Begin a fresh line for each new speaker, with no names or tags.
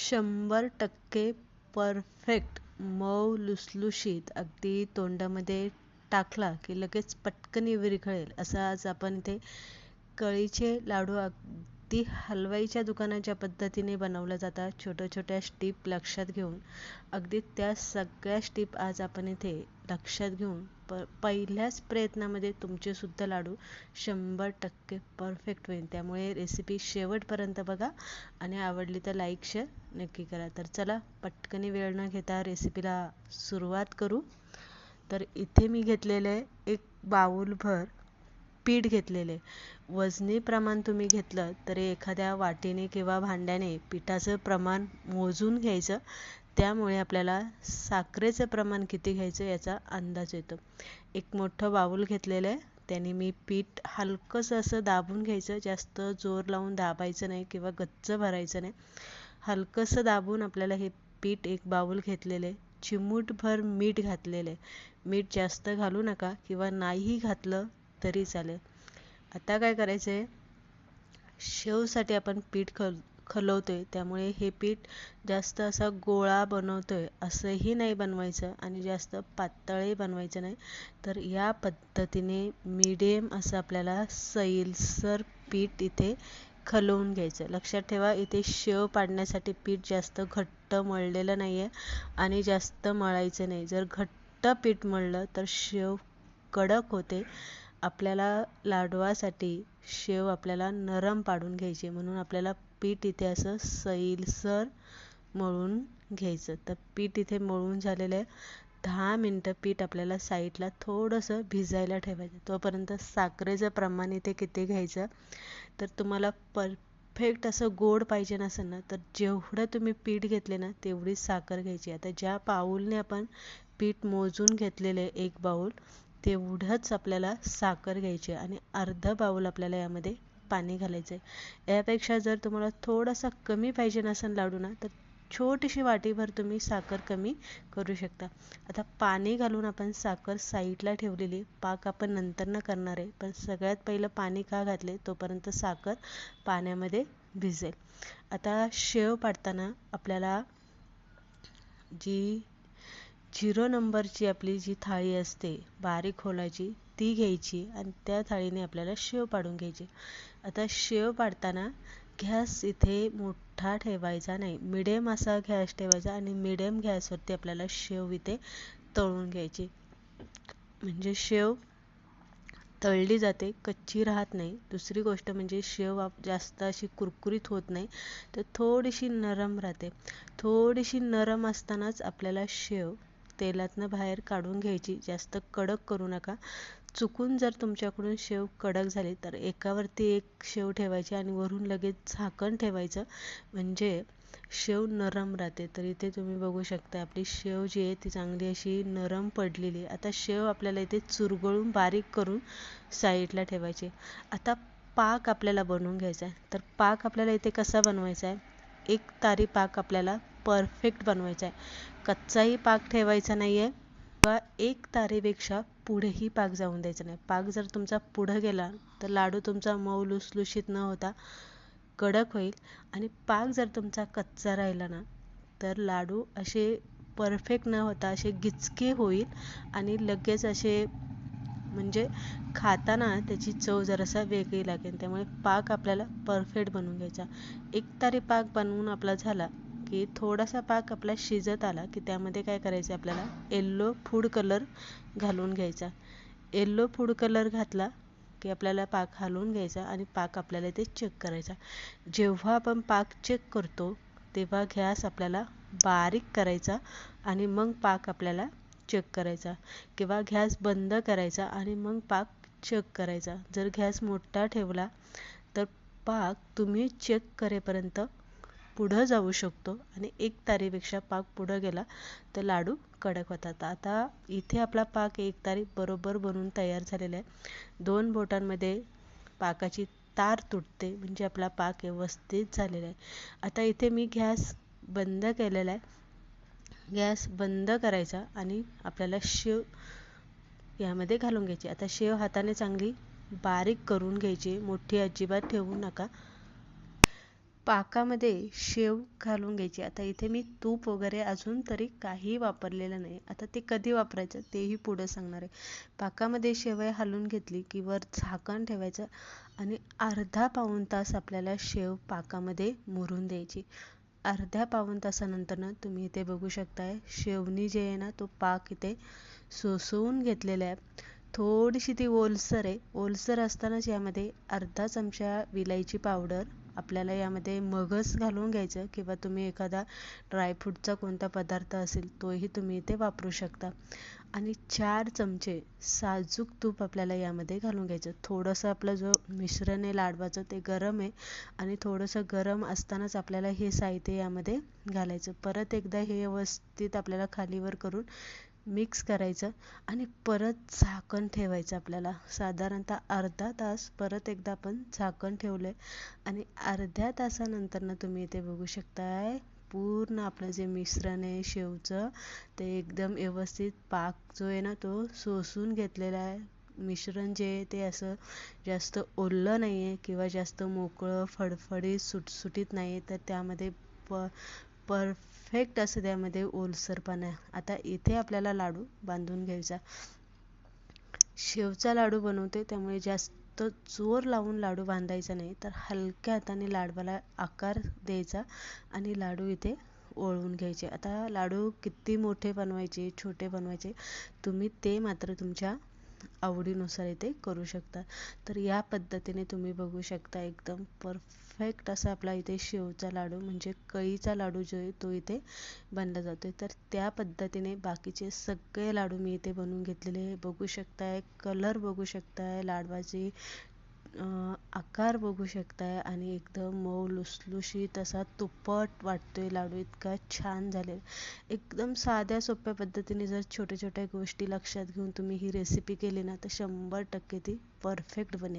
शंभर टक्के परफेक्ट मऊ लुसलुशीत. अगदी तोंडामध्ये टाकला की लगेच पटकन विरघळेल असं आज आपण इथे कळीचे लाडू अगदी हलवाईच्या दुकानाच्या पद्धतीने बनवल्या जातात छोट्या छोट्या स्टीप लक्षात घेऊन. अगदी त्या सगळ्या स्टीप आज आपण इथे लक्षात घेऊन प पहिल्याच प्रयत्नामध्ये तुमचे सुद्धा लाडू शंभर टक्के परफेक्ट होईल. त्यामुळे रेसिपी शेवटपर्यंत बघा आणि आवडली तर लाईक शेअर नक्की करा. तर चला पटकनी वेळ न घेता रेसिपीला सुरुवात करू. तर इथे मी घेतलेले एक बाऊलभर पीठ घेतलेले. वजनी प्रमाण तुम्ही घेतलं तरी एखाद्या वाटीने किंवा भांड्याने पिठाचं प्रमाण मोजून घ्यायचं. त्यामुळे आपल्याला साखरेचं प्रमाण किती घ्यायचं याचा अंदाज येतो. एक मोठं बाऊल घेतलेलं आहे. त्याने मी पीठ हलकंसं असं दाबून घ्यायचं. जास्त जोर लावून दाबायचं नाही किंवा गच्च भरायचं नाही. हलकंसं दाबून आपल्याला हे पीठ एक बाऊल घेतलेले चिमूटभर मीठ घातलेले मीठ जास्त घालू नका किंवा नाहीही घातलं तरी चालेल. आता काय करायचं आहे शेवसाठी आपण पीठ खल खलवतो आहे त्यामुळे हे पीठ जास्त असा गोळा बनवतो आहे असंही नाही बनवायचं आणि जास्त पातळही बनवायचं नाही. तर या पद्धतीने मिडियम असं आपल्याला सैलसर पीठ इथे खलवून घ्यायचं. लक्षात ठेवा इथे शेव पाडण्यासाठी पीठ जास्त घट्ट मळलेलं नाही आहे आणि जास्त मळायचं नाही. जर घट्ट पीठ मळलं तर शेव कडक होते. आपल्याला लाडवासाठी शेव आपल्याला नरम पाडून घ्यायची म्हणून आपल्याला पीठ इथे असं सैलसर मळून घ्यायचं. तर पीठ इथे मळून झालेलं आहे. दहा मिनटं पीठ आपल्याला साईडला थोडंसं भिजायला ठेवायचं. तोपर्यंत साखरेचं प्रमाण इथे किती घ्यायचं? तर तुम्हाला परफेक्ट असं गोड पाहिजे नसेल ना तर जेवढं तुम्ही पीठ घेतले ना तेवढी साखर घ्यायची. आता ज्या पाऊलने आपण पीठ मोजून घेतलेले एक बाऊल तेवढंच आपल्याला साखर घ्यायची आणि अर्ध बाऊल आपल्याला यामध्ये पाणी घालायचं आहे यापेक्षा जर तुम्हाला थोडासा कमी पाहिजे नसेल लाडू ना तर छोटीशी वाटीभर तुम्ही साखर कमी करू शकता. आता पाणी घालून आपण साखर साईडला ठेवलेली पाक आपण नंतर न करणार आहे पण सगळ्यात पहिलं पाणी का घातले तोपर्यंत साखर पाण्यामध्ये भिजेल. आता शेव पाडताना आपल्याला जी झिरो नंबरची आपली जी थाळी असते बारीक खोलाची ती घ्यायची आणि त्या थाळीने आपल्याला शेव पाडून घ्यायची. आता शेव पाडताना गॅस इथे मोठा ठेवायचा नाही. मिडियम असा गॅस ठेवायचा आणि मिडियम गॅसवरती आपल्याला शेव इथे तळून घ्यायची. म्हणजे शेव तळली जाते कच्ची राहत नाही. दुसरी गोष्ट म्हणजे शेव जास्त अशी कुरकुरीत होत नाही तर थोडीशी नरम राहते. थोडीशी नरम असतानाच आपल्याला शेव तेलातनं बाहेर काढून घ्यायची. जास्त कडक करू नका. चुकून जर तुमच्याकडून शेव कडक झाली तर एकावरती एक शेव ठेवायची आणि वरून लगेच झाकण ठेवायचं. म्हणजे शेव नरम राहते. तर इथे तुम्ही बघू शकता आपली शेव जी आहे ती चांगली अशी नरम पडलेली. आता शेव आपल्याला इथे चुरगळून बारीक करून साईडला ठेवायची. आता पाक आपल्याला बनवून घ्यायचा आहे. तर पाक आपल्याला इथे कसा बनवायचा आहे? एक तारी पाक आपल्याला परफेक्ट बनवायचा आहे. कच्चाही पाक ठेवायचा नाही आहे किंवा एक तारीपेक्षा पुढेही पाक जाऊन द्यायचा नाही. पाक जर तुमचा पुढं गेला तर लाडू तुमचा मऊ लुसलुशीत न होता कडक होईल. आणि पाक जर तुमचा कच्चा राहिला ना तर लाडू असे परफेक्ट न होता असे गिचके होईल. आणि लगेच असे म्हणजे खाताना त्याची चव जरासा वेगळी लागेल. त्यामुळे पाक आपल्याला परफेक्ट बनवून घ्यायचा. एक तारी पाक बनवून आपला झाला की थोडासा पाक आपला शिजत आला की त्यामध्ये काय करायचं आपल्याला? येल्लो फूड कलर घालून घ्यायचा. येल्लो फूड कलर घातला की आपल्याला पाक हलवून घ्यायचा आणि पाक आपल्याला इथे चेक करायचा. जेव्हा आपण पाक चेक करतो तेव्हा गॅस आपल्याला बारीक करायचा आणि मग पाक आपल्याला चेक करायचा. किंवा गॅस बंद करायचा आणि मग पाक चेक करायचा. जर गॅस मोठा ठेवला तर पाक तुम्ही चेक करेपर्यंत पुढं जाऊ शकतो. आणि एक तारीपेक्षा पाक पुढं गेला तर लाडू कडक होतात. आता इथे आपला पाक एक तारी बरोबर बनून तयार झालेला आहे. दोन बोटांमध्ये पाकाची तार तुटते म्हणजे आपला पाक व्यवस्थित झालेला आहे. आता इथे मी गॅस बंद केलेला आहे. गॅस बंद करायचा आणि आपल्याला शेव यामध्ये घालून घ्यायची. आता शेव हाताने चांगली बारीक करून घ्यायची. मोठी अजिबात ठेवू नका. पाकामध्ये शेव घालून घ्यायची. आता इथे मी तूप वगैरे अजून तरी काही वापरलेलं नाही. आता ते कधी वापरायचं तेही पुढं सांगणार आहे. पाकामध्ये शेवया हलवून घेतली की वर झाकण ठेवायचं आणि अर्धा पाऊण तास आपल्याला शेव पाकामध्ये मुरून द्यायची. अर्ध्या पाऊण तासानंतरनं तुम्ही इथे बघू शकताय शेवणी जे आहे ना तो पाक इथे सोसवून घेतलेला आहे. थोडीशी ती ओलसर आहे. ओलसर असतानाच यामध्ये अर्धा चमचा विलायची पावडर आपल्याला यामध्ये मगज घालून घ्यायचं किंवा तुम्ही एखादा ड्रायफ्रूटचा कोणता पदार्थ असेल तोही तुम्ही इथे वापरू शकता. आणि चार चमचे साजूक तूप आपल्याला यामध्ये घालून घ्यायचं. थोडंसं आपलं जो मिश्रण आहे लाडवाचं ते गरम आहे आणि थोडंसं गरम असतानाच आपल्याला हे साहित्य यामध्ये घालायचं. परत एकदा हे व्यवस्थित आपल्याला खालीवर करून मिक्स करायचं आणि परत झाकण ठेवायचं आपल्याला. साधारणतः अर्धा तास परत एकदा आपण झाकण ठेवलं आहे आणि अर्ध्या तासानंतरनं तुम्ही इथे बघू शकताय पूर्ण आपलं जे मिश्रण आहे शेवचं ते एकदम व्यवस्थित पाक जो आहे ना तो सोसून घेतलेला आहे. मिश्रण जे आहे ते असं जास्त ओललं नाही आहे किंवा जास्त मोकळं फडफडीत सुटसुटीत नाही आहे तर त्यामध्ये प परफेक्ट असं त्यामध्ये ओलसरपणा. आहे आता इथे आपल्याला लाडू बांधून घ्यायचा. शेवचा लाडू बनवते त्यामुळे जास्त जोर लावून लाडू बांधायचा नाही तर हलक्या हाताने लाडवाला आकार द्यायचा आणि लाडू इथे ओळवून घ्यायचे. आता लाडू किती मोठे बनवायचे छोटे बनवायचे तुम्ही ते मात्र तुमच्या आवडीनुसार इथे करू शकता. तर या पद्धतीने तुम्ही बघू शकता एकदम परफेक्ट असा आपला इथे शेवचा लाडू म्हणजे कळीचा लाडू जो आहे तो इथे बनला जातो आहे. तर त्या पद्धतीने बाकीचे सगळे लाडू मी इथे बनवून घेतलेले बघू शकताय कलर बघू शकताय लाडवाची आकार बघू शकताय आणि एकदम मऊ लुसलुशीत असा तुप्पट वाटतोय लाडू. इतका छान झाले एकदम साध्या सोप्या पद्धतीने जर छोट्या छोट्या गोष्टी लक्षात घेऊन तुम्ही ही रेसिपी केली ना तर शंभर टक्के ती परफेक्ट बनेल.